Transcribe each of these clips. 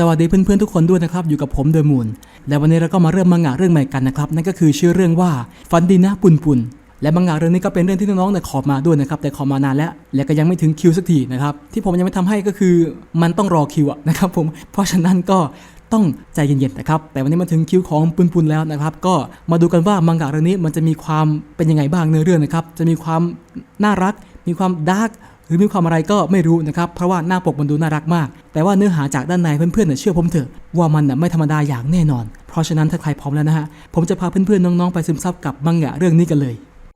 สวัสดีเพื่อนๆทุกคนด้วยนะครับ อยู่กับผมเดอะมูนและวันนี้เราก็มาเริ่มมังงะเรื่องใหม่กันนะครับ นั่นก็คือชื่อเรื่องว่าฟันดีนะปุนปุนและมังงะเรื่องนี้ก็เป็นเรื่องที่น้องๆเนี่ยขอมาด้วยนะครับแต่ขอมานานแล้ว และก็ยังไม่ถึงคิวสักทีนะครับที่ผมยังไม่ทำให้ก็คือมันต้องรอคิวอะนะครับผมเพราะฉะนั้นก็ต้องใจเย็นๆนะครับ แต่วันนี้มาถึงคิวของปุนปุนแล้วนะครับ ก็มาดูกันว่ามังงะเรื่องนี้มันจะมีความเป็นยังไงบ้างในอเรื่องนะครับ จะมีความน่ารัก มีความดาร์ก หรือมีความอะไรก็ไม่รู้นะครับเพราะว่าหน้าปกมันดูน่ารักมาก แต่ว่าเนื้อหาจากด้านในเพื่อนๆเชื่อผมเถอะว่ามันไม่ธรรมดาอย่างแน่นอน เพราะฉะนั้นถ้าใครพร้อมแล้วนะฮะผมจะพาเพื่อนๆน้องๆไปซึมซับกับมังงะเรื่องนี้กันเลย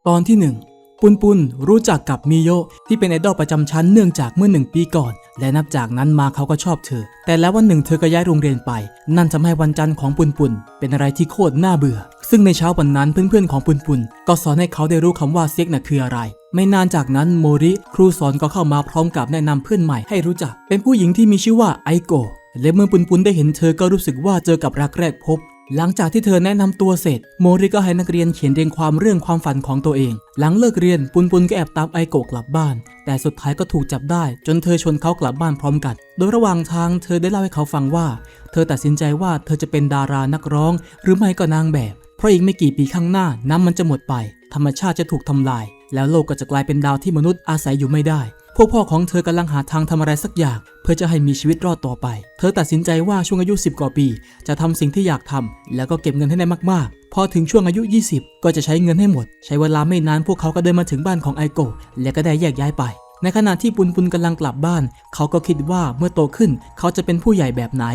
ตอนที่ 1 ปุนปุนรู้จักกับมิโยที่เป็นไอดอลประจำชั้นเนื่องจากเมื่อหนึ่งปีก่อน และนับจากนั้นมาเขาก็ชอบเธอ แต่แล้ววันหนึ่งเธอก็ย้ายโรงเรียนไป นั่นทำให้วันจันทร์ของปุนปุนเป็นอะไรที่โคตรน่าเบื่อ ซึ่งในเช้าวันนั้นเพื่อนๆของปุนปุนก็สอนให้เขาได้รู้คำว่าเซ็กน่ะคืออะไรไม่นานจากนั้นโมริครูสอนก็เข้ามาพร้อมกับแนะนำเพื่อนใหม่ให้รู้จัก เป็นผู้หญิงที่มีชื่อว่าไอโกและเมื่อปุนปุนได้เห็นเธอก็รู้สึกว่าเจอกับรักแรกพบ หลังจากที่เธอแนะนำตัวเสร็จ โมริก็ให้นักเรียนเขียนเรียงความเรื่องความฝันของตัวเอง หลังเลิกเรียนปุนปุนก็แอบตามไอโกกลับบ้าน แต่สุดท้ายก็ถูกจับได้ จนเธอชวนเขากลับบ้านพร้อมกัน โดยระหว่างทางเธอได้เล่าให้เขาฟังว่า เธอตัดสินใจว่าเธอจะเป็นดารานักร้อง หรือไม่ก็นางแบบ เพราะอีกไม่กี่ปีข้างหน้าน้ำมันจะหมดไป ธรรมชาติจะถูกทำลาย แล้วโลกก็จะกลายเป็นดาวที่มนุษย์อาศัยอยู่ไม่ได้ พวกพ่อของเธอกำลังหาทางทำอะไรสักอย่าง เพื่อจะให้มีชีวิตรอดต่อไป เธอตัดสินใจว่าช่วงอายุ 10 กว่าปี จะทำสิ่งที่อยากทำแล้วก็เก็บเงินให้ได้มาก ๆ พอถึงช่วงอายุ 20 ก็จะใช้เงินให้หมด ใช้เวลาไม่นานพวกเขาก็เดินมาถึงบ้านของไอโกะและก็ได้แยกย้ายไปในขณะที่ปุนปุนกำลังกลับบ้าน เขาก็คิดว่าเมื่อโตขึ้นเขาจะเป็นผู้ใหญ่แบบไหน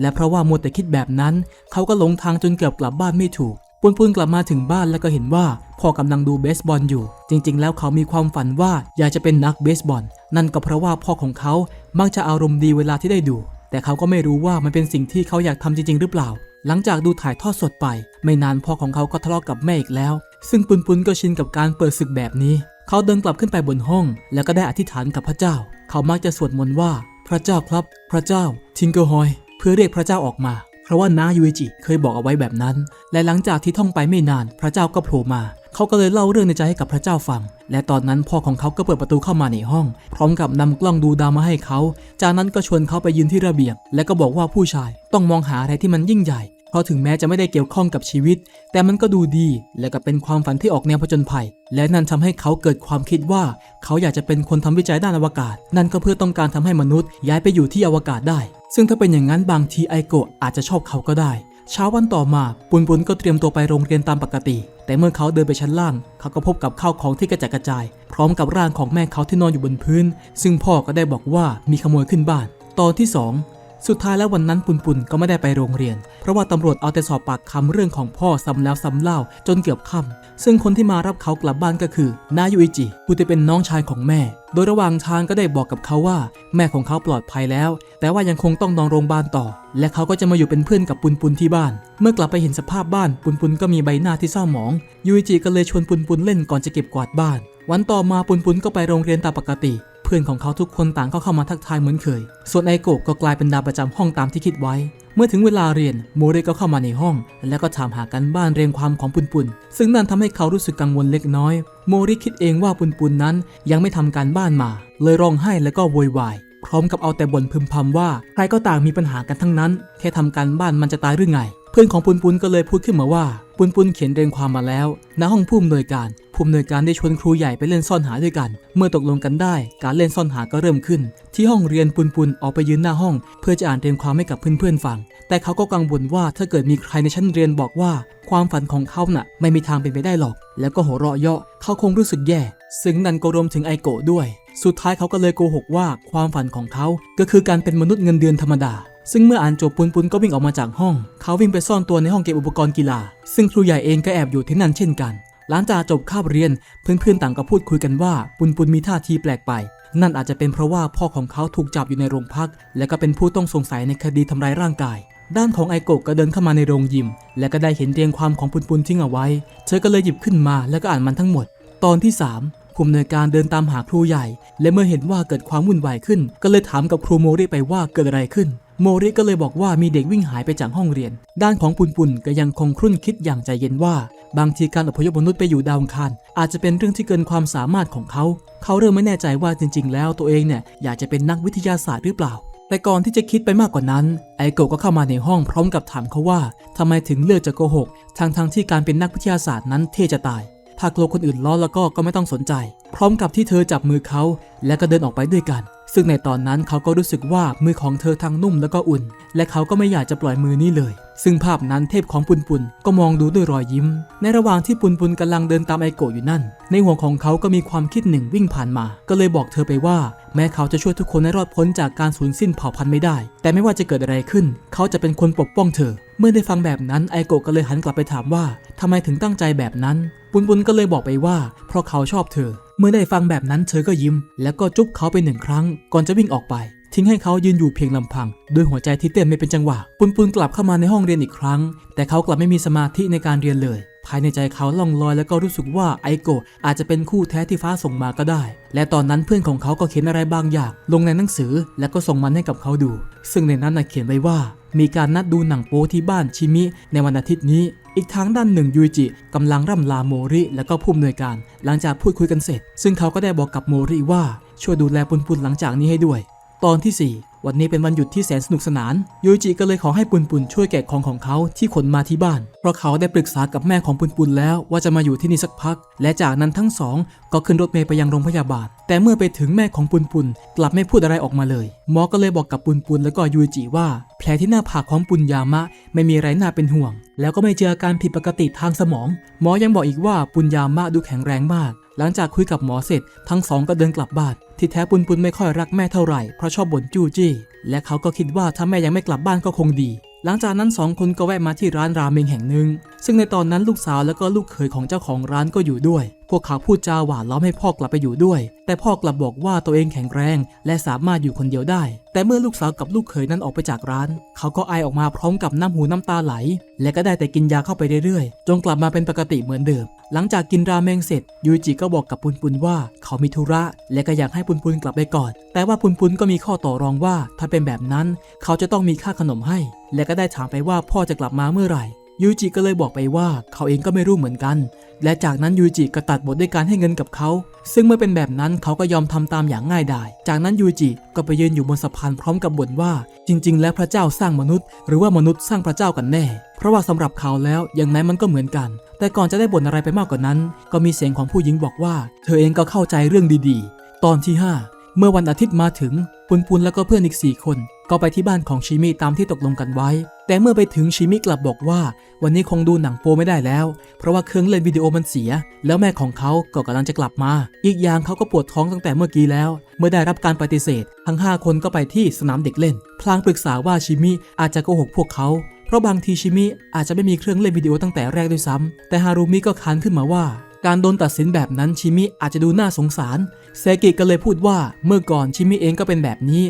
และเพราะว่ามัวแต่คิดแบบนั้น เขาก็หลงทางจนเกือบกลับบ้านไม่ถูก ปุนปุนกลับมาถึงบ้านแล้วก็เห็นว่าพ่อกำลังดูเบสบอลอยู่ จริง ๆ แล้วเขามีความฝันว่าอยากจะเป็นนักเบสบอล นั่นก็เพราะว่าพ่อของเขามักจะอารมณ์ดีเวลาที่ได้ดู แต่เขาก็ไม่รู้ว่ามันเป็นสิ่งที่เขาอยากทำจริง ๆ หรือเปล่า หลังจากดูถ่ายทอดสดไป ไม่นานพ่อของเขาก็ทะเลาะกับแม่อีกแล้ว ซึ่งปุนปุนก็ชินกับการเปิดศึกแบบนี้ เขาเดินกลับขึ้นไปบนห้อง แล้วก็ได้อธิษฐานกับพระเจ้า เขามักจะสวดมนต์ว่า พระเจ้าครับ พระเจ้าทิงเกอร์ฮอย เพื่อเรียกพระเจ้าออกมา เพราะว่านายูเอจิเคยบอกเอาไว้แบบนั้น และหลังจากที่ท่องไปไม่นาน พระเจ้าก็โผล่มา เขาก็เลยเล่าเรื่องในใจให้กับพระเจ้าฟัง และตอนนั้นพ่อของเขาก็เปิดประตูเข้ามาในห้อง พร้อมกับนำกล้องดูดาวมาให้เขา จากนั้นก็ชวนเขาไปยืนที่ระเบียง และก็บอกว่าผู้ชายต้องมองหาอะไรที่มันยิ่งใหญ่เราะถึงแม้จะไม่ได้เกี่ยวข้องกับชีวิต แต่มันก็ดูดี และก็เป็นความฝันที่ออกแนวผจญภัย และนั่นทำให้เขาเกิดความคิดว่า เขาอยากจะเป็นคนทำวิจัยด้านอวกาศ นั่นก็เพื่อต้องการทำให้มนุษย์ย้ายไปอยู่ที่อวกาศได้ ซึ่งถ้าเป็นอย่างนั้นบางทีไอโกะอาจจะชอบเขาก็ได้ เช้าวันต่อมาปุนปุนก็เตรียมตัวไปโรงเรียนตามปกติ แต่เมื่อเขาเดินไปชั้นล่าง เขาก็พบกับข้าวของที่กระจัดกระจาย พร้อมกับร่างของแม่เขาที่นอนอยู่บนพื้น ซึ่งพ่อก็ได้บอกว่ามีขโมยขึ้นบ้าน ตอนที่ 2 สุดท้ายแล้ววันนั้นปุนปุนก็ไม่ได้ไปโรงเรียน เพราะว่าตำรวจเอาแต่สอบปากคำเรื่องของพ่อซ้ำแล้วซ้ำเล่าจนเกือบค่ำซึ่งคนที่มารับเขากลับบ้านก็คือ นายูอิจิผู้ที่เป็นน้องชายของแม่ โดยระหว่างทางก็ได้บอกกับเขาว่า แม่ของเขาปลอดภัยแล้ว แต่ว่ายังคงต้องนอนโรงพยาบาลต่อ และเขาก็จะมาอยู่เป็นเพื่อนกับปุนปุนที่บ้าน เมื่อกลับไปเห็นสภาพบ้านปุนปุนก็มีใบหน้าที่เศร้าหมองยูอิจิก็เลยชวนปุนปุนเล่นก่อนจะเก็บกวาดบ้าน วันต่อมาปุนปุนก็ไปโรงเรียนตามปกติ เพื่อนของเขาทุกคนต่างก็เข้ามาทักทายเหมือนเคย ส่วนไอโกะก็กลายเป็นดาวประจำห้องตามที่คิดไว้ เมื่อถึงเวลาเรียนโมเรก็เข้ามาในห้อง แล้วก็ถามหากันบ้านเรียงความของปุนปุนซึ่งนั่นทำให้เขารู้สึกกังวลเล็กน้อย โมริคิดเองว่าปุนปุนนั้นยังไม่ทำการบ้านมา เลยร้องไห้แล้วก็โวยวายพร้อมกับเอาแต่บ่นพึมพำว่าใครก็ต่างมีปัญหากันทั้งนั้น แค่ทำการบ้านมันจะตายหรือไง เพื่อนของปุนปุนก็เลยพูดขึ้นมาว่า ปุนปุนเขียนเรียงความมาแล้วณห้องผู้อำนวยการผู้อำนวยการได้ชวนครูใหญ่ไปเล่นซ่อนหาด้วยกัน เมื่อตกลงกันได้ การเล่นซ่อนหาก็เริ่มขึ้น ที่ห้องเรียนปุนปุนออกไปยืนหน้าห้อง เพื่อจะอ่านเรียงความให้กับเพื่อนๆฟัง แต่เขาก็กังวลว่าถ้าเกิดมีใครในชั้นเรียนบอกว่า ความฝันของเขาน่ะ ไม่มีทางเป็นไปได้หรอก แล้วก็หัวเราะเยาะเขาคงรู้สึกแย่ ซึ่งนันก็รวมถึงไอโกะด้วย สุดท้ายเขาก็เลยโกหกว่าความฝันของเขาก็คือการเป็นมนุษย์เงินเดือนธรรมดา ซึ่งเมื่ออ่านจบปุนปุนก็วิ่งออกมาจากห้อง เขาวิ่งไปซ่อนตัวในห้องเก็บอุปกรณ์กีฬา ซึ่งครูใหญ่เองก็แอบอยู่ที่นั่นเช่นกัน หลังจากจบคาบเรียน เพื่อนๆต่างก็พูดคุยกันว่าปุนปุนมีท่าทีแปลกไป นั่นอาจจะเป็นเพราะว่าพ่อของเขาถูกจับอยู่ในโรงพัก และก็เป็นผู้ต้องสงสัยในคดีทำร้ายร่างกาย ด้านของไอโกะก็เดินเข้ามาในโรงยิม และก็ได้เห็นเรียงความของปุนปุนทิ้งเอาไว้ เธอก็เลยหยิบขึ้นมาแล้วก็อ่านมันทั้งหมด ตอนที่ 3ผู้อำนวยการเดินตามหาครูใหญ่ และเมื่อเห็นว่าเกิดความวุ่นวายขึ้น ก็เลยถามกับครูโมริไปว่าเกิดอะไรขึ้น โมริก็เลยบอกว่ามีเด็กวิ่งหายไปจากห้องเรียน ด้านของปุนปุนก็ยังคงครุ่นคิดอย่างใจเย็นว่า บางทีการอพยพมนุษย์ไปอยู่ดาวอังคารอาจจะเป็นเรื่องที่เกินความสามารถของเขา เขาเริ่มไม่แน่ใจว่าจริง ๆ แล้วตัวเองเนี่ยอยากจะเป็นนักวิทยาศาสตร์หรือเปล่า แต่ก่อนที่จะคิดไปมากกว่านั้น ไอโกะก็เข้ามาในห้องพร้อมกับถามเขาว่าทำไมถึงเลือกจะโกหกทั้งทงที่การเป็นนักวิทยาศาสตร์นั้นเท่จะตาย ถ้ากลัวคนอื่นล้อแล้วก็ก็ไม่ต้องสนใจ พร้อมกับที่เธอจับมือเขา และก็เดินออกไปด้วยกัน ซึ่งในตอนนั้นเขาก็รู้สึกว่ามือของเธอทั้งนุ่มแล้วก็อุ่น และเขาก็ไม่อยากจะปล่อยมือนี้เลย ซึ่งภาพนั้นเทพของปุนปุนก็มองดูด้วยรอยยิ้ม ในระหว่างที่ปุนปุนกำลังเดินตามไอโกะอยู่นั่น ในหัวของเขาก็มีความคิดหนึ่งวิ่งผ่านมา ก็เลยบอกเธอไปว่า แม้เขาจะช่วยทุกคนให้รอดพ้นจากการสูญสิ้นเผ่าพันธุ์ไม่ได้ แต่ไม่ว่าจะเกิดอะไรขึ้น เขาจะเป็นคนปกป้องเธอ เมื่อได้ฟังแบบนั้นไอโกะก็เลยหันกลับไปถามว่าทำไมถึงตั้งใจแบบนั้น ปุนปุนก็เลยบอกไปว่า เพราะเขาชอบเธอเมื่อได้ฟังแบบนั้นเธอก็ยิ้ม แล้วก็จุ๊บเขาไปหนึ่งครั้งก่อนจะวิ่งออกไป ทิ้งให้เขายืนอยู่เพียงลำพัง ด้วยหัวใจที่เต้นไม่เป็นจังหวะ ปุนปุนกลับเข้ามาในห้องเรียนอีกครั้ง แต่เขากลับไม่มีสมาธิในการเรียนเลย ภายในใจเขาล่องลอยแล้วก็รู้สึกว่าไอโกะอาจจะเป็นคู่แท้ที่ฟ้าส่งมาก็ได้ และตอนนั้นเพื่อนของเขาก็เขียนอะไรบางอย่าง ลงในหนังสือแล้วก็ส่งมันให้กับเขาดู ซึ่งในนั้นน่ะเขียนไว้ว่ามีการนัดดูหนังโป๊ที่บ้านชิมิในวันอาทิตย์นี้ อีกทางด้านหนึ่งยูจิกำลังร่ำลาโมริและก็ผู้อำนวยการ หลังจากพูดคุยกันเสร็จ ซึ่งเขาก็ได้บอกกับโมริว่าช่วยดูแลปุนปุนหลังจากนี้ให้ด้วย ตอนที่4 วันนี้เป็นวันหยุดที่แสนสนุกสนานยูจิก็เลยขอให้ปุนปุนช่วยแกะของของเขาที่ขนมาที่บ้าน เพราะเขาได้ปรึกษากับแม่ของปุนปุนแล้วว่าจะมาอยู่ที่นี่สักพัก และจากนั้นทั้งสอง ก็ขึ้นรถเมล์ไปยังโรงพยาบาล แต่เมื่อไปถึงแม่ของปุนปุนกลับไม่พูดอะไรออกมาเลยหมอก็เลยบอกกับปุนปุนแล้วก็ยูจิว่า แผลที่หน้าผากของปุนยามะ ไม่มีอะไรน่าเป็นห่วง แล้วก็ไม่เจออาการผิดปกติทางสมอง หมอยังบอกอีกว่าปุนยามะดูแข็งแรงมาก หลังจากคุยกับหมอเสร็จ ทั้งสองก็เดินกลับบ้าน ที่แท้ปุนปุนไม่ค่อยรักแม่เท่าไหร่เพราะชอบบ่นจู้จี้ และเขาก็คิดว่าถ้าแม่ยังไม่กลับบ้านก็คงดี หลังจากนั้นสองคนก็แวะมาที่ร้านราเมงแห่งหนึ่งซึ่งในตอนนั้นลูกสาวและก็ลูกเขยของเจ้าของร้านก็อยู่ด้วย วกเขาพูดจาหวานล้อมให้พ่อกลับไปอยู่ด้วย แต่พ่อกลับบอกว่าตัวเองแข็งแรง และสามารถอยู่คนเดียวได้ แต่เมื่อลูกสาวกับลูกเขยนั้นออกไปจากร้าน เขาก็ไอออกมาพร้อมกับน้ำหูน้ำตาไหล และก็ได้แต่กินยาเข้าไปเรื่อยๆ จนกลับมาเป็นปกติเหมือนเดิม หลังจากกินราเมงเสร็จยูจิก็บอกกับปุนปุนว่าเขามีธุระ และก็อยากให้ปุนปุนกลับไปก่อน แต่ว่าปุนปุนก็มีข้อต่อรองว่า ถ้าเป็นแบบนั้น เขาจะต้องมีค่าขนมให้ และก็ได้ถามไปว่าพ่อจะกลับมาเมื่อไหร่ ยูจิก็เลยบอกไปว่าเขาเองก็ไม่รู้เหมือนกัน และจากนั้นยูจิก็ตัดบทด้วยการให้เงินกับเขา ซึ่งเมื่อเป็นแบบนั้นเขาก็ยอมทำตามอย่างง่ายดาย จากนั้นยูจิก็ไปยืนอยู่บนสะพานพร้อมกับบ่นว่า จริง ๆ แล้วพระเจ้าสร้างมนุษย์ หรือว่ามนุษย์สร้างพระเจ้ากันแน่ เพราะว่าสำหรับเขาแล้วอย่างไหนมันก็เหมือนกัน แต่ก่อนจะได้บ่นอะไรไปมากกว่านั้น ก็มีเสียงของผู้หญิงบอกว่า เธอเองก็เข้าใจเรื่องดีๆ ตอนที่ 5 เมื่อวันอาทิตย์มาถึงปุนปุนแล้วก็เพื่อนอีก4คน ก็ไปที่บ้านของชิมิตามที่ตกลงกันไว้ แต่เมื่อไปถึงชิมิกลับบอกว่า วันนี้คงดูหนังโปไม่ได้แล้ว เพราะว่าเครื่องเล่นวิดีโอมันเสีย แล้วแม่ของเขาก็กำลังจะกลับมา อีกอย่างเขาก็ปวดท้องตั้งแต่เมื่อกี้แล้ว เมื่อได้รับการปฏิเสธ ทั้ง 5 คนก็ไปที่สนามเด็กเล่น พลางปรึกษาว่าชิมิอาจจะโกหกพวกเขาเพราะบางทีชิมิอาจจะไม่มีเครื่องเล่นวิดีโอตั้งแต่แรกด้วยซ้ำแต่ฮารุมิก็ค้านขึ้นมาว่า การโดนตัดสินแบบนั้นชิมิอาจจะดูน่าสงสาร เซกิก็เลยพูดว่าเมื่อก่อนชิมิเองก็เป็นแบบนี้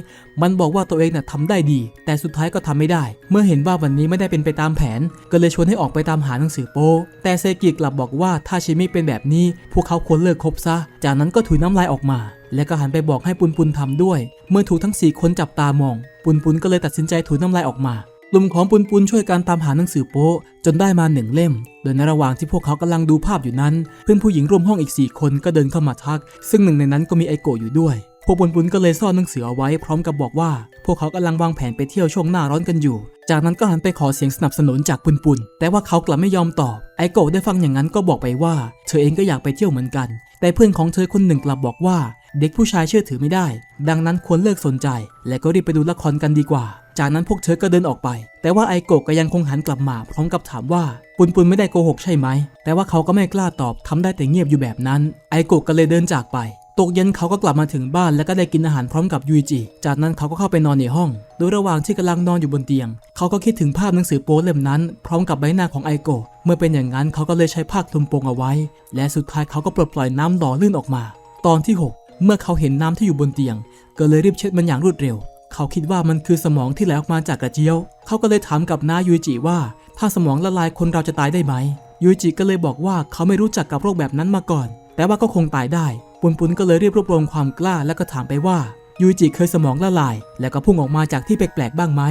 มันบอกว่าตัวเองน่ะทำได้ดี แต่สุดท้ายก็ทำไม่ได้ เมื่อเห็นว่าวันนี้ไม่ได้เป็นไปตามแผน ก็เลยชวนให้ออกไปตามหาหนังสือโป๊แต่เซกิกลับบอกว่าถ้าชิมิเป็นแบบนี้ พวกเขาควรเลิกคบซะ จากนั้นก็ถุยน้ำลายออกมา และก็หันไปบอกให้ปุนปุนทำด้วย เมื่อถูกทั้งสี่คนจับตามอง ปุนปุนก็เลยตัดสินใจถุยน้ำลายออกมา ลุ่มของปุนปุนช่วยการตามหาหนังสือโป๊จนได้มาหนึ่งเล่ม โดยในระหว่างที่พวกเขากำลังดูภาพอยู่นั้น เพื่อนผู้หญิงร่วมห้องอีก 4 คนก็เดินเข้ามาทัก ซึ่งหนึ่งในนั้นก็มีไอโกะอยู่ด้วย พวกปุนปุนก็เลยซ่อนหนังสือเอาไว้พร้อมกับบอกว่า พวกเขากำลังวางแผนไปเที่ยวช่วงหน้าร้อนกันอยู่ จากนั้นก็หันไปขอเสียงสนับสนุนจากปุนปุนแต่ว่าเขากลับไม่ยอมตอบไอโกะได้ฟังอย่างนั้นก็บอกไปว่า เธอเองก็อยากไปเที่ยวเหมือนกัน แต่เพื่อนของเธอคนหนึ่งกลับบอกว่า เด็กผู้ชายเชื่อถือไม่ได้ ดังนั้นควรเลิกสนใจ และก็รีบไปดูละครกันดีกว่า จากนั้นพวกเธอก็เดินออกไป แต่ว่าไอโกะก็ยังคงหันกลับมาพร้อมกับถามว่าปุนปุนไม่ได้โกหกใช่ไหม แต่ว่าเขาก็ไม่กล้าตอบทำได้แต่เงียบอยู่แบบนั้น ไอโกะก็เลยเดินจากไปตกเย็นเขาก็กลับมาถึงบ้านแล้วก็ได้กินอาหารพร้อมกับยูจิ จากนั้นเขาก็เข้าไปนอนในห้อง โดยระหว่างที่กำลังนอนอยู่บนเตียง เขาก็คิดถึงภาพหนังสือโป๊เล่มนั้น พร้อมกับใบหน้าของไอโกะ เมื่อเป็นอย่างนั้นเขาก็เลยใช้ผ้าคลุมโปงเอาไว้ และสุดท้ายเขาก็ปลดปล่อยน้ำหล่อลื่นออกมา ตอนที่ 6 เมื่อเขาเห็นน้ำที่อยู่บนเตียง ก็เลยรีบเช็ดมันอย่างรวดเร็ว เขาคิดว่ามันคือสมองที่ไหลออกมาจากกระเจียว เขาก็เลยถามกับน้ายูจิว่า ถ้าสมองละลายคนเราจะตายได้ไหมยูจิก็เลยบอกว่าเขาไม่รู้จักกับโรคแบบนั้นมาก่อน แต่ว่าก็คงตายได้ปุนปุนก็เลยรีบรวบรวมความกล้าแล้วก็ถามไปว่ายูจิเคยสมองละลาย แล้วก็พุ่งออกมาจากที่แปลกๆบ้างไหม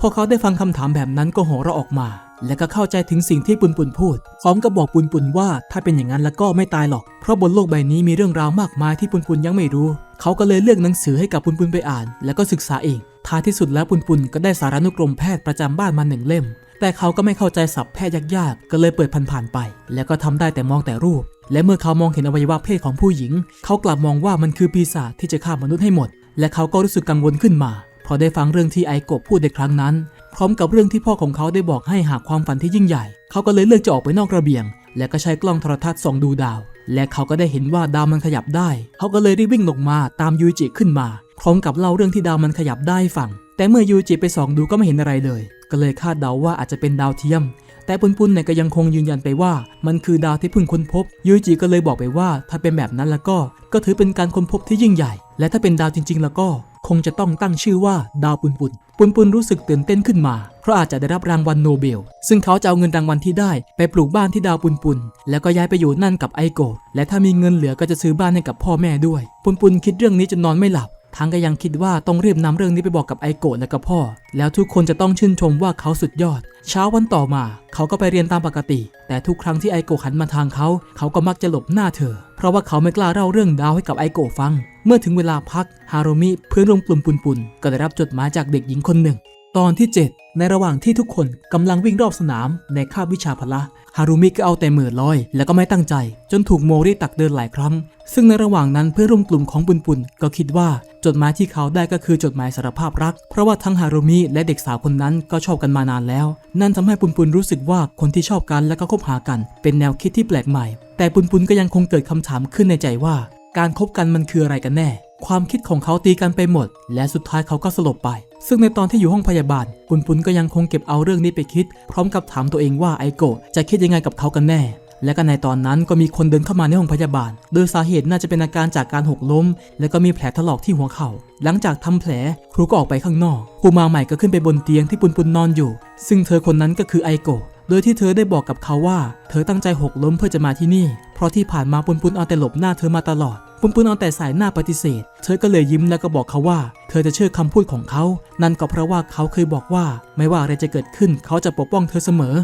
พอเขาได้ฟังคำถามแบบนั้นก็หัวเราะออกมา และก็เข้าใจถึงสิ่งที่ปุนปุนพูด พร้อมกับบอกปุนปุนว่าถ้าเป็นอย่างนั้นแล้วก็ไม่ตายหรอก เพราะบนโลกใบนี้มีเรื่องราวมากมายที่ปุนปุนยังไม่รู้ เขาก็เลยเลือกหนังสือให้กับปุนปุนไปอ่าน แล้วก็ศึกษาเอง ท้ายที่สุดแล้วปุนปุนก็ได้สารานุกรมแพทย์ประจำบ้านมาหนึ่งเล่ม แต่เขาก็ไม่เข้าใจศัพท์แพทย์ยากๆ ก็เลยเปิดผ่านๆไป แล้วก็ทำได้แต่มองแต่รูป และเมื่อเขามองเห็นอวัยวะเพศของผู้หญิง เขากลับมองว่ามันคือปีศาจที่จะฆ่ามนุษย์ให้หมด และเขาก็รู้สึกกังวลขึ้นมา เพราได้ฟังเรื่องที่ไอโกะพูดในครั้งนั้น พร้อมกับเรื่องที่พ่อของเขาได้บอกให้หากความฝันที่ยิ่งใหญ่ เขาก็เลยเลือกจะออกไปนอกระเบียง และก็ใช้กล้องโทรทัศน์ส่องดูดาว และเขาก็ได้เห็นว่าดาวมันขยับได้ เขาก็เลยรีบวิ่งลงมาตามยูจิขึ้นมา พร้อมกับเล่าเรื่องที่ดาวมันขยับได้ฟัง แต่เมื่อยูจิไปส่องดูก็ไม่เห็นอะไรเลย ก็เลยคาดเดาว่าอาจจะเป็นดาวเทียมแต่ปุนปุนเนี่ยก็ยังคงยืนยันไปว่า มันคือดาวที่เพิ่งค้นพบยูจิก็เลยบอกไปว่า ถ้าเป็นแบบนั้นแล้วก็ ก็ถือเป็นการค้นพบที่ยิ่งใหญ่ และถ้าเป็นดาวจริง ๆ แล้วก็คงจะต้องตั้งชื่อว่าดาวปุนปุนปุนปุนรู้สึกตื่นเต้นขึ้นมา เพราะอาจจะได้รับรางวัลโนเบล ซึ่งเขาจะเอาเงินรางวัลที่ได้ ไปปลูกบ้านที่ดาวปุนปุนแล้วก็ย้ายไปอยู่นั่นกับไอโกะและถ้ามีเงินเหลือก็จะซื้อบ้านให้กับพ่อแม่ด้วย ปุนปุนคิดเรื่องนี้จนนอนไม่หลับทั้งก็ยังคิดว่าต้องรีบนำเรื่องนี้ไปบอกกับไอโกะและกับพ่อ แล้วทุกคนจะต้องชื่นชมว่าเขาสุดยอด เช้าวันต่อมา เขาก็ไปเรียนตามปกติ แต่ทุกครั้งที่ไอโกะหันมาทางเขา เขาก็มักจะหลบหน้าเธอ เพราะว่าเขาไม่กล้าเล่าเรื่องดาวให้กับไอโกะฟัง เมื่อถึงเวลาพักฮารุมิเพื่อนร่วมกลุ่มปุนปุนก็ได้รับจดหมายจากเด็กหญิงคนหนึ่ง ตอนที่ 7 ในระหว่างที่ทุกคนกำลังวิ่งรอบสนามในคาบวิชาพละฮารุมิก็เอาแต่เหมือลอย แล้วก็ไม่ตั้งใจ จนถูกโมริตักเดินหลายครั้ง ซึ่งในระหว่างนั้นเพื่อนร่วมกลุ่มของปุนปุนก็คิดว่าจดหมายที่เขาได้ก็คือจดหมายสารภาพรัก เพราะว่าทั้งฮารุมิและเด็กสาวคนนั้นก็ชอบกันมานานแล้ว นั่นทำให้ปุนปุนรู้สึกว่าคนที่ชอบกันและก็คบหากัน เป็นแนวคิดที่แปลกใหม่ แต่ปุนปุนก็ยังคงเกิดคำถามขึ้นในใจว่า การคบกันมันคืออะไรกันแน่ ความคิดของเขาตีกันไปหมด และสุดท้ายเขาก็สลบไป ซึ่งในตอนที่อยู่ห้องพยาบาล ปุนปุนก็ยังคงเก็บเอาเรื่องนี้ไปคิด พร้อมกับถามตัวเองว่าไอโกะจะคิดยังไงกับเขากันแน่ และก็ในตอนนั้นก็มีคนเดินเข้ามาในห้องพยาบาล โดยสาเหตุน่าจะเป็นอาการจากการหกล้ม และก็มีแผลถลอกที่หัวเข่า หลังจากทำแผลครูก็ออกไปข้างนอกผู้มาใหม่ก็ขึ้นไปบนเตียงที่ปุนปุนนอนอยู่ ซึ่งเธอคนนั้นก็คือไอโกะ ดยที่เธอได้บอกกับเขาว่า เธอตั้งใจหกล้มเพื่อจะมาที่นี่ เพราะที่ผ่านมาปุนปุนเอาแต่หลบหน้าเธอมาตลอด ปุนปุนเอาแต่สายหน้าปฏิเสธ เธอก็เลยยิ้มแล้วก็บอกเขาว่า เธอจะเชื่อคำพูดของเขา นั่นก็เพราะว่าเขาเคยบอกว่า ไม่ว่าอะไรจะเกิดขึ้นเขาจะปกป้องเธอเสมอ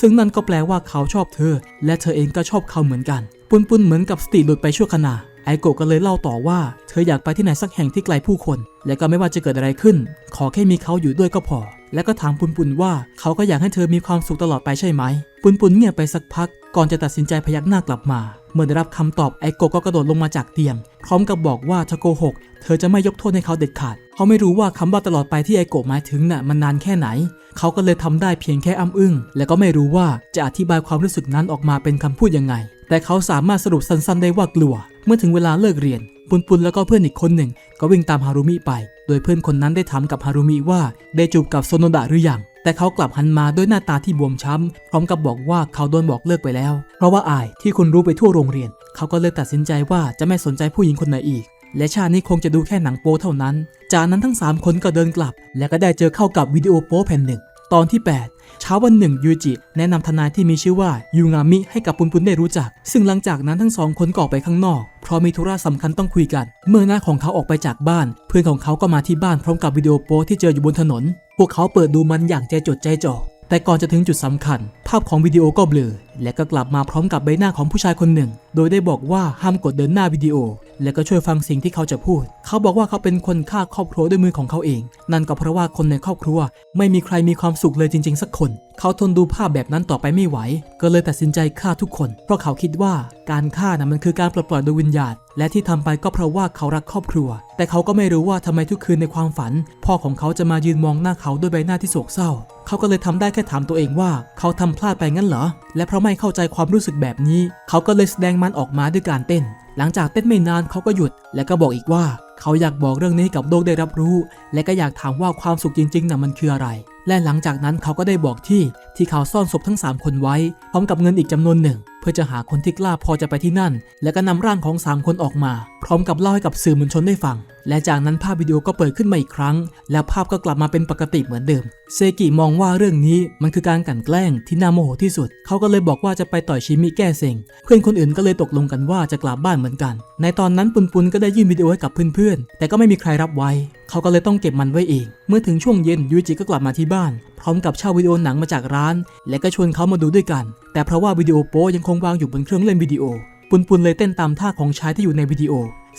ซึ่งนั่นก็แปลว่าเขาชอบเธอ และเธอเองก็ชอบเขาเหมือนกัน ปุนปุนเหมือนกับสติหลุดไปชั่วขณะไอโกะก็เลยเล่าต่อว่าเธออยากไปที่ไหนสักแห่งที่ไกลผู้คน และก็ไม่ว่าจะเกิดอะไรขึ้น ขอแค่มีเขาอยู่ด้วยก็พอ และก็ถามปุนปุนว่าเขาก็อยากให้เธอมีความสุขตลอดไปใช่ไหม ปุนปุนเงียบไปสักพัก ก่อนจะตัดสินใจพยักหน้ากลับมา เมื่อได้รับคำตอบไอโกะก็กระโดดลงมาจากเตียง พร้อมกับบอกว่าถ้าโกหก เธอจะไม่ยกโทษให้เขาเด็ดขาด เขาไม่รู้ว่าคำว่าตลอดไปที่ไอโกะหมายถึงน่ะมันนานแค่ไหน เขาก็เลยทำได้เพียงแค่อ้ำอึ้ง และก็ไม่รู้ว่าจะอธิบายความรู้สึกนั้นออกมาเป็นคำพูดยังไง แต่เขาสามารถสรุปสั้นๆได้ว่ากลัว เมื่อถึงเวลาเลิกเรียน ปุนปุนแล้วก็เพื่อนอีกคนหนึ่ง ก็วิ่งตามฮารุมิไป โดยเพื่อนคนนั้นได้ถามกับฮารุมิว่าได้จูบกับโซโนดะหรือยัง แต่เขากลับหันมาด้วยหน้าตาที่บวมช้ำ พร้อมกับบอกว่าเขาโดนบอกเลิกไปแล้ว เพราะว่าอายที่คนรู้ไปทั่วโรงเรียน เขาก็เลยตัดสินใจว่าจะไม่สนใจผู้หญิงคนไหนอีก และชาตินี้คงจะดูแค่หนังโป๊เท่านั้น จากนั้นทั้ง 3 คนก็เดินกลับ และก็ได้เจอเข้ากับวิดีโอโป๊แผ่นหนึ่ง ตอนที่ 8 เช้าวันหนึ่งยูจิแนะนำทนายที่มีชื่อว่ายูงามิให้กับปุนปุนได้รู้จัก ซึ่งหลังจากนั้นทั้งสองคนก็ออกไปข้างนอก เพราะมีธุระสำคัญต้องคุยกัน เมื่อหน้าของเขาออกไปจากบ้าน เพื่อนของเขาก็มาที่บ้านพร้อมกับวิดีโอโป๊ที่เจออยู่บนถนน พวกเขาเปิดดูมันอย่างใจจดใจจ่อแต่ก่อนจะถึงจุดสำคัญ ภาพของวิดีโอก็เบลอ และก็กลับมาพร้อมกับใบหน้าของผู้ชายคนหนึ่ง โดยได้บอกว่าห้ามกดเดินหน้าวิดีโอ และก็ช่วยฟังสิ่งที่เขาจะพูด เขาบอกว่าเขาเป็นคนฆ่าครอบครัวด้วยมือของเขาเอง นั่นก็เพราะว่าคนในครอบครัว ไม่มีใครมีความสุขเลยจริง ๆ สักคน เขาทนดูภาพแบบนั้นต่อไปไม่ไหว ก็เลยตัดสินใจฆ่าทุกคน เพราะเขาคิดว่าการฆ่านะมันคือการปลดปล่อยดวงวิญญาณและที่ทำไปก็เพราะว่าเขารักครอบครัว แต่เขาก็ไม่รู้ว่าทำไมทุกคืนในความฝัน พ่อของเขาจะมายืนมองหน้าเขาด้วยใบหน้าที่โศกเศร้า เขาก็เลยทำได้แค่ถามตัวเองว่า เขาทำพลาดไปงั้นเหรอ และเพราะไม่เข้าใจความรู้สึกแบบนี้ เขาก็เลยแสดงมันออกมาด้วยการเต้น หลังจากเต้นไม่นานเขาก็หยุด และก็บอกอีกว่า เขาอยากบอกเรื่องนี้ให้กับโลกได้รับรู้ และก็อยากถามว่าความสุขจริงๆน่ะมันคืออะไร และหลังจากนั้นเขาก็ได้บอกที่ที่เขาซ่อนศพทั้ง 3 คนไว้ พร้อมกับเงินอีกจำนวนหนึ่ง เพื่อจะหาคนที่กล้าพอจะไปที่นั่น และก็นำร่างของ 3 คนออกมา พร้อมกับเล่าให้กับสื่อมวลชนได้ฟัง และจากนั้นภาพวิดีโอก็เปิดขึ้นมาอีกครั้ง แล้วภาพก็กลับมาเป็นปกติเหมือนเดิม เซกิมองว่าเรื่องนี้มันคือการกลั่นแกล้งที่น่าโมโหที่สุด เขาก็เลยบอกว่าจะไปต่อยชิมิแก้เซ็งเพื่อนคนอื่นก็เลยตกลงกันว่าจะกลับบ้านเหมือนกัน ในตอนนั้นปุนปุนก็ได้ยื่นวิดีโอให้กับเพื่อนๆพื่อนแต่ก็ไม่มีใครรับไว้ เขาก็เลยต้องเก็บมันไว้เอง เมื่อถึงช่วงเย็นยูจิก็กลับมาที่บ้าน พร้อมกับเช่าวิดีโอหนังมาจากร้าน และก็ชวนเขามาดูด้วยกัน แต่เพราะว่าวิดีโอโป๊ยังคงวางอยู่บนเครื่องเล่นวิดีโอ ปุนปุนเลยเต้นตามท่าของชายที่อยู่ในวิดีโอ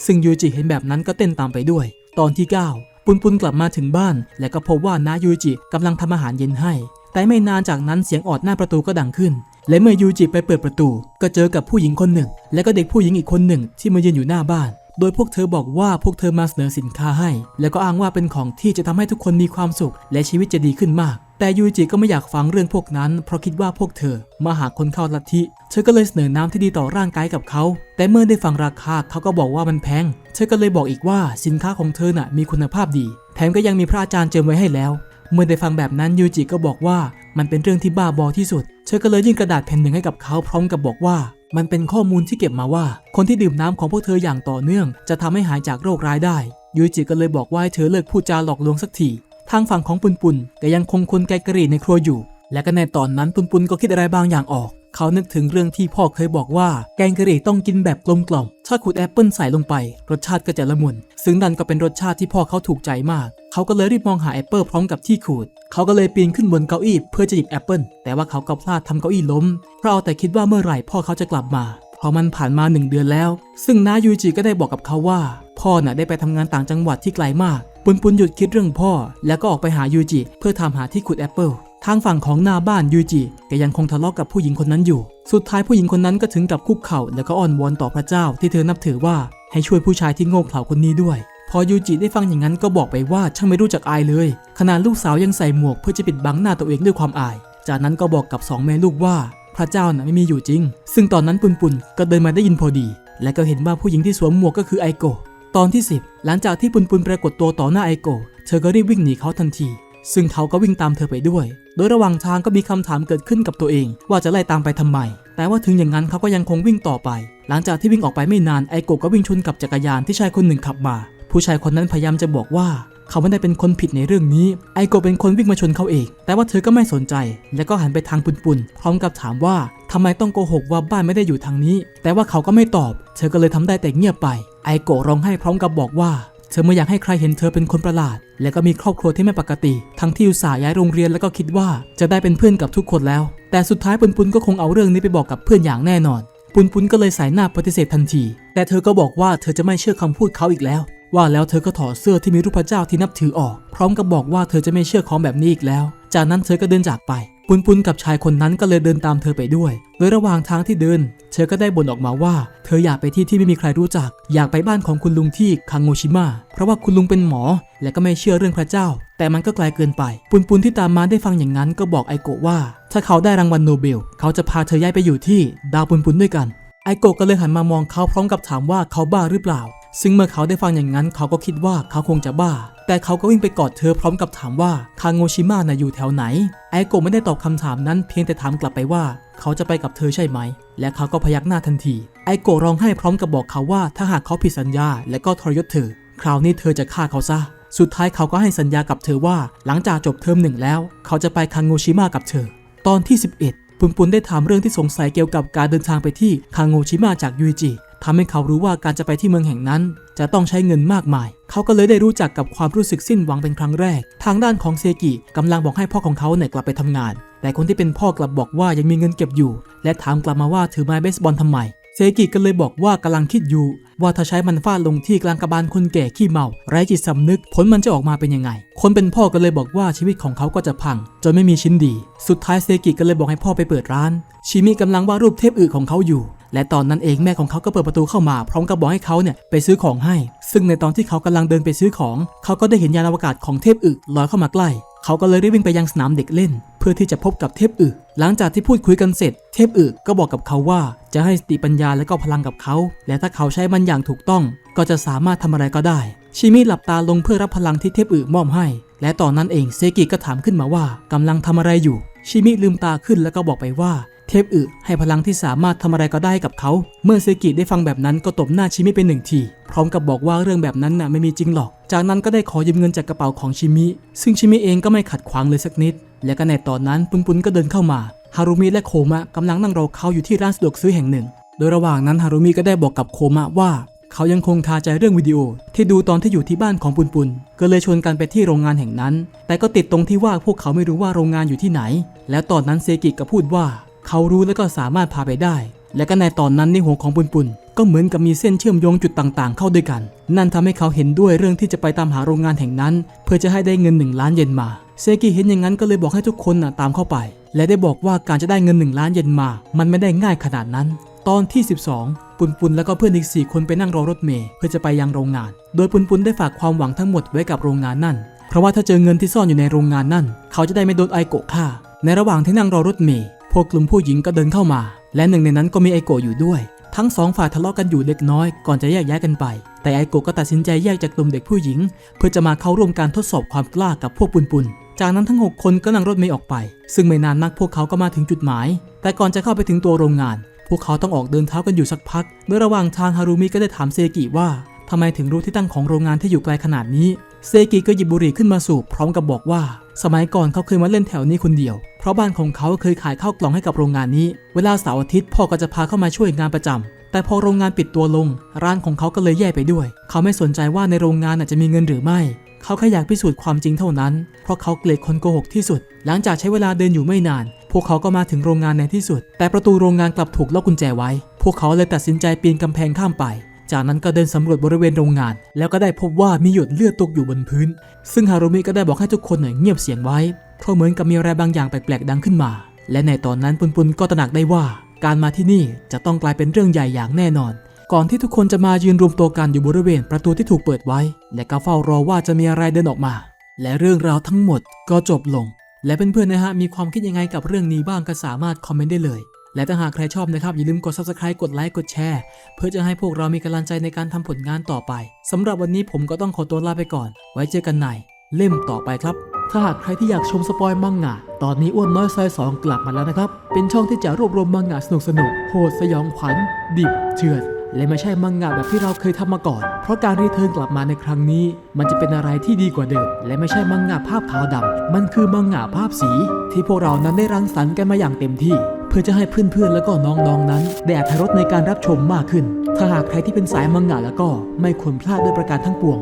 ซึ่งยูจิเห็นแบบนั้นก็เต้นตามไปด้วย ตอนที่ 9 ปุนปุนกลับมาถึงบ้าน และก็พบว่าน้ายูจิกำลังทำอาหารเย็นให้ แต่ไม่นานจากนั้นเสียงออดหน้าประตูก็ดังขึ้น และเมื่อยูจิไปเปิดประตู ก็เจอกับผู้หญิงคนหนึ่ง และก็เด็กผู้หญิงอีกคนหนึ่งที่มายืนอยู่หน้าบ้าน โดยพวกเธอบอกว่าพวกเธอมาเสนอสินค้าให้ แล้วก็อ้างว่าเป็นของที่จะทำให้ทุกคนมีความสุข และชีวิตจะดีขึ้นมาก แต่ยูจิก็ไม่อยากฟังเรื่องพวกนั้น เพราะคิดว่าพวกเธอมาหาคนเข้าลัทธิเธอก็เลยเสนอน้ำที่ดีต่อร่างกายกับเขา แต่เมื่อได้ฟังราคาเขาก็บอกว่ามันแพง เธอก็เลยบอกอีกว่าสินค้าของเธอน่ะมีคุณภาพดี แถมก็ยังมีพระอาจารย์เจิมไว้ให้แล้ว เมื่อได้ฟังแบบนั้นยูจิก็บอกว่ามันเป็นเรื่องที่บ้าบอที่สุด เธอก็เลยยื่นกระดาษแผ่นหนึ่งให้กับเขาพร้อมกับบอกว่า มันเป็นข้อมูลที่เก็บมาว่า คนที่ดื่มน้ำของพวกเธออย่างต่อเนื่อง จะทำให้หายจากโรคร้ายได้ยูจิก็เลยบอกว่าให้เธอเลิกพูดจาหลอกลวงสักทีทางฝั่งของปุนปุนก็ยังคงคนไกลกะหรี่ในครัวอยู่ และก็ในตอนนั้นปุนปุนก็คิดอะไรบางอย่างออก เขานึกถึงเรื่องที่พ่อเคยบอกว่าแกงกะหรี่ต้องกินแบบกลมกล่อม ถ้าขูดแอปเปิลใส่ลงไป รสชาติก็จะละมุน ซึ่งนั่นก็เป็นรสชาติที่พ่อเขาถูกใจมาก เขาก็เลยรีบมองหาแอปเปิลพร้อมกับที่ขูด เขาก็เลยปีนขึ้นบนเก้าอี้เพื่อจะหยิบแอปเปิลแต่ว่าเขาก็พลาดทำเก้าอี้ล้ม เพราะเอาแต่คิดว่าเมื่อไหร่พ่อเขาจะกลับมาเพราะมันผ่านมาหนึ่งเดือนแล้ว ซึ่งน้ายูจิก็ได้บอกกับเขาว่า พ่อน่ะได้ไปทำงานต่างจังหวัดที่ไกลมาก ปุนปุนหยุดคิดเรื่องพ่อ แล้วก็ออกไปหายูจิเพื่อทำหาที่ขุดแอปเปิล ทางฝั่งของหน้าบ้านยูจิก็ยังคงทะเลาะกับผู้หญิงคนนั้นอยู่ สุดท้ายผู้หญิงคนนั้นก็ถึงกับคุกเข่าแล้วก็อ้อนวอนต่อพระเจ้าที่เธอนับถือว่าให้ช่วยผู้ชายที่โง่เขลาคนนี้ด้วย พอยูจิได้ฟังอย่างนั้นก็บอกไปว่าช่างไม่รู้จักอายเลย ขนาดลูกสาวยังใส่หมวกเพื่อจะปิดบังหน้าตัวเองด้วยความอาย จากนั้นก็บอกกับสองแม่ลูกว่าพระเจ้าน่ะไม่มีอยู่จริง ซึ่งตอนนั้นปุนปุนก็เดินมาได้ยินพอดี และก็เห็นว่าผู้หญิงที่สวมหมวกก็คือไอโกะตอนที่ 10 หลังจากที่ปุนปุนปรากฏตัวต่อหน้าไอโก เธอก็รีบวิ่งหนีเขาทันที ซึ่งเขาก็วิ่งตามเธอไปด้วย โดยระหว่างทางก็มีคำถามเกิดขึ้นกับตัวเอง ว่าจะไล่ตามไปทำไม แต่ว่าถึงอย่างนั้นเขาก็ยังคงวิ่งต่อไป หลังจากที่วิ่งออกไปไม่นานไอโกะก็วิ่งชนกับจักรยานที่ชายคนหนึ่งขับมา ผู้ชายคนนั้นพยายามจะบอกว่าเขาไม่ได้เป็นคนผิดในเรื่องนี้ ไอโกะเป็นคนวิ่งมาชนเขาเอง แต่ว่าเธอก็ไม่สนใจ แล้วก็หันไปทางปุนปุนพร้อมกับถามว่าทำไมต้องโกหกว่าบ้านไม่ได้อยู่ทางนี้ แต่ว่าเขาก็ไม่ตอบ เธอก็เลยทำได้แต่เงียบไป ไอโกะร้องไห้พร้อมกับบอกว่า เธอไม่อยากให้ใครเห็นเธอเป็นคนประหลาด และก็มีครอบครัวที่ไม่ปกติ ทั้งที่อุตส่าห์ย้ายโรงเรียนแล้วก็คิดว่าจะได้เป็นเพื่อนกับทุกคนแล้ว แต่สุดท้ายปุนปุนก็คงเอาเรื่องนี้ไปบอกกับเพื่อนอย่างแน่นอน ปุนปุนก็เลยสายหน้าปฏิเสธทันที แต่เธอก็บอกว่าเธอจะไม่เชื่อคำพูดเขาอีกแล้ว ว่าแล้วเธอก็ถอดเสื้อที่มีรูปพระเจ้าที่นับถือออก พร้อมกับบอกว่าเธอจะไม่เชื่อของแบบนี้อีกแล้ว จากนั้นเธอก็เดินจากไป ปุนปุนกับชายคนนั้นก็เลยเดินตามเธอไปด้วย โดยระหว่างทางที่เดิน เธอก็ได้บ่นออกมาว่า เธออยากไปที่ที่ไม่มีใครรู้จัก อยากไปบ้านของคุณลุงที่คังโงชิมะเพราะว่าคุณลุงเป็นหมอ และก็ไม่เชื่อเรื่องพระเจ้า แต่มันก็ไกลเกินไป ปุนปุนที่ตามมาได้ฟังอย่างนั้นก็บอกไอโกะว่า ถ้าเขาได้รางวัลโนเบล เขาจะพาเธอย้ายไปอยู่ที่ดาวปุนปุนด้วยกัน ไอโกะก็เลยหันมามองเขาพร้อมกับถามว่าเขาบ้าหรือเปล่า ซึ่งเมื่อเขาได้ฟังอย่างนั้นเขาก็คิดว่าเขาคงจะบ้า แต่เขาก็วิ่งไปกอดเธอพร้อมกับถามว่าคางโงชิมะน่ะอยู่แถวไหน ไอโกะไม่ได้ตอบคำถามนั้นเพียงแต่ถามกลับไปว่า เขาจะไปกับเธอใช่ไหม และเขาก็พยักหน้าทันที ไอโกะร้องไห้พร้อมกับบอกเขาว่าถ้าหากเขาผิดสัญญาและก็ทรยศเธอ คราวนี้เธอจะฆ่าเขาซะ สุดท้ายเขาก็ให้สัญญากับเธอว่า หลังจากจบเทอมหนึ่งแล้ว เขาจะไปคังโงชิมะกับเธอ ตอนที่ 11 ปุนปุนได้ถามเรื่องที่สงสัยเกี่ยวกับการเดินทางไปที่คังโงชิมะจากยูจิ ทำให้เขารู้ว่าการจะไปที่เมืองแห่งนั้น จะต้องใช้เงินมากมาย เขาก็เลยได้รู้จักกับความรู้สึกสิ้นหวังเป็นครั้งแรก ทางด้านของเซกิกำลังบอกให้พ่อของเขาเนี่ยกลับไปทำงาน แต่คนที่เป็นพ่อกลับบอกว่ายังมีเงินเก็บอยู่ และถามกลับมาว่าถือไม้เบสบอลทำไมเซกิก็เลยบอกว่ากำลังคิดอยู่ ว่าถ้าใช้มันฟาดลงที่กลางกระบาลคนแก่ขี้เมา ไร้จิตสำนึกผลมันจะออกมาเป็นยังไง คนเป็นพ่อก็เลยบอกว่าชีวิตของเขาก็จะพัง จนไม่มีชิ้นดี สุดท้ายเซกิก็เลยบอกให้พ่อไปเปิดร้าน ชิมิกำลังวาดรูปเทพอึของเขาอยู่ และตอนนั้นเองแม่ของเขาก็เปิดประตูเข้ามา พร้อมกับบอกให้เขาเนี่ยไปซื้อของให้ ซึ่งในตอนที่เขากำลังเดินไปซื้อของ เขาก็ได้เห็นยานอวกาศของเทพอึลอยเข้ามาใกล้ เขาก็เลยรีบวิ่งไปยังสนามเด็กเล่น เพื่อที่จะพบกับเทพอึหลังจากที่พูดคุยกันเสร็จ เทพอึก็บอกกับเขาว่าจะให้สติปัญญาและก็พลังกับเขา และถ้าเขาใช้มันอย่างถูกต้อง ก็จะสามารถทำอะไรก็ได้ ชิมิหลับตาลงเพื่อรับพลังที่เทพอึมอบให้ และตอนนั้นเองเซกิก็ถามขึ้นมาว่ากำลังทำอะไรอยู่ ชิมิลืมตาขึ้นแล้วก็บอกไปว่า เทพอึให้พลังที่สามารถทำอะไรก็ได้กับเขา เมื่อเซกิได้ฟังแบบนั้นก็ตบหน้าชิมิไปหนึ่งที พร้อมกับบอกว่าเรื่องแบบนั้นน่ะไม่มีจริงหรอก จากนั้นก็ได้ขอยืมเงินจากกระเป๋าของชิมิ ซึ่งชิมิเองก็ไม่ขัดขวางเลยสักนิด และก็ในตอนนั้นปุนปุนก็เดินเข้ามาฮารุมิและโคมะกำลังนั่งรอเขาอยู่ที่ร้านสะดวกซื้อแห่งหนึ่ง โดยระหว่างนั้นฮารุมิก็ได้บอกกับโคมะว่าเขายังคงคาใจเรื่องวิดีโอ ที่ดูตอนที่อยู่ที่บ้านของปุนปุนก็เลยชวนกันไปที่โรงงานแห่งนั้น แต่ก็ติดตรงที่ว่าพวกเขาไม่รู้ว่าโรงงานอยู่ที่ไหน แล้วตอนนั้นเซกิก็พูดว่า เขารู้แล้วก็สามารถพาไปได้ และก็ในตอนนั้นในหัวของปุนปุนก็เหมือนกับมีเส้นเชื่อมโยงจุดต่างๆ เข้าด้วยกัน นั่นทำให้เขาเห็นด้วยเรื่องที่จะไปตามหาโรงงานแห่งนั้น เพื่อจะให้ได้เงิน 1 ล้านเยนมา เซกิเห็นอย่างนั้นก็เลยบอกให้ทุกคนน่ะตามเข้าไป และได้บอกว่าการจะได้เงิน 1 ล้านเยนมา มันไม่ได้ง่ายขนาดนั้น ตอนที่ 12ปุนปุนแล้วก็เพื่อนอีก 4 คนไปนั่งรอรถเมล์เพื่อจะไปยังโรงงาน โดยปุนปุนได้ฝากความหวังทั้งหมดไว้กับโรงงานนั่น เพราะว่าถ้าเจอเงินที่ซ่อนอยู่ในโรงงานนั่น เขาจะได้ไม่โดนไอโกะฆ่า ในระหว่างที่นั่งรอรถเมล์ พวกกลุ่มผู้หญิงก็เดินเข้ามา และหนึ่งในนั้นก็มีไอโกะอยู่ด้วย ทั้งสองฝ่ายทะเลาะกันอยู่เล็กน้อยก่อนจะแยกย้ายกันไป แต่ไอโกะก็ตัดสินใจแยกจากกลุ่มเด็กผู้หญิง เพื่อจะมาเข้าร่วมการทดสอบความกล้ากับพวกปุนปุนจากนั้นทั้ง 6 คนก็นั่งรถเมล์ออกไป ซึ่งไม่นานนักพวกเขาก็มาถึงจุดหมาย แต่ก่อนจะเข้าไปถึงตัวโรงงาน พวกเขาต้องออกเดินเท้ากันอยู่สักพัก โดยระหว่างทางฮารุมิก็ได้ถามเซกิว่าทำไมถึงรู้ที่ตั้งของโรงงานที่อยู่ไกลขนาดนี้ เซกิก็หยิบบุหรี่ขึ้นมาสูบพร้อมกับบอกว่า สมัยก่อนเขาเคยมาเล่นแถวนี้คนเดียว เพราะบ้านของเขาเคยขายข้าวกล่องให้กับโรงงานนี้ เวลาเสาร์อาทิตย์พ่อก็จะพาเข้ามาช่วยงานประจำแต่พอโรงงานปิดตัวลง ร้านของเขาก็เลยแย่ไปด้วย เขาไม่สนใจว่าในโรงงานน่ะจะมีเงินหรือไม่ เขาแค่อยากพิสูจน์ความจริงเท่านั้น เพราะเขาเกลียดคนโกหกที่สุด หลังจากใช้เวลาเดินอยู่ไม่นาน พวกเขาก็มาถึงโรงงานในที่สุด แต่ประตูโรงงานกลับถูกล็อกกุญแจไว้ พวกเขาเลยตัดสินใจปีนกำแพงข้ามไป จากนั้นก็เดินสำรวจบริเวณโรงงาน แล้วก็ได้พบว่ามีหยดเลือดตกอยู่บนพื้น ซึ่งฮารุมิก็ได้บอกให้ทุกคนน่ะเงียบเสียงไว้ เพราะเหมือนกับมีอะไรบางอย่างแปลกๆดังขึ้นมา และในตอนนั้นปุนปุนก็ตระหนักได้ว่า การมาที่นี่จะต้องกลายเป็นเรื่องใหญ่อย่างแน่นอน ก่อนที่ทุกคนจะมายืนรวมตัวกันอยู่บริเวณประตูที่ถูกเปิดไว้ และก็เฝ้ารอว่าจะมีอะไรเดินออกมา และเรื่องราวทั้งหมดก็จบลง และเพื่อนๆนะฮะมีความคิดยังไงกับเรื่องนี้บ้างก็สามารถคอมเมนต์ได้เลย และถ้าหากใครชอบนะครับ อย่าลืมกด subscribe กดไลค์กดแชร์เพื่อจะให้พวกเรามีกำลังใจในการทำผลงานต่อไปสำหรับวันนี้ผมก็ต้องขอตัวลาไปก่อน ไว้เจอกันในเล่มต่อไปครับ ถ้าหากใครที่อยากชมสปอยมังงะ ตอนนี้อ้วนน้อยซอยสองกลับมาแล้วนะครับ เป็นช่องที่จะรวบรวมมังงะสนุกสนุกโหดสยองขวัญ ดิบเถื่อนและไม่ใช่มังงะแบบที่เราเคยทำมาก่อน เพราะการรีเทิร์นกลับมาในครั้งนี้ มันจะเป็นอะไรที่ดีกว่าเดิม และไม่ใช่มังงะภาพขาวดำมันคือมังงะภาพสี ที่พวกเรานั้นได้รังสรรค์กันมาอย่างเต็มที่ เพื่อจะให้เพื่อนๆ แล้วก็น้องๆนั้นได้อัธรสในการรับชมมากขึ้น ถ้าหากใครที่เป็นสายมังงะแล้วก็ไม่ควรพลาดด้วยประการทั้งปวง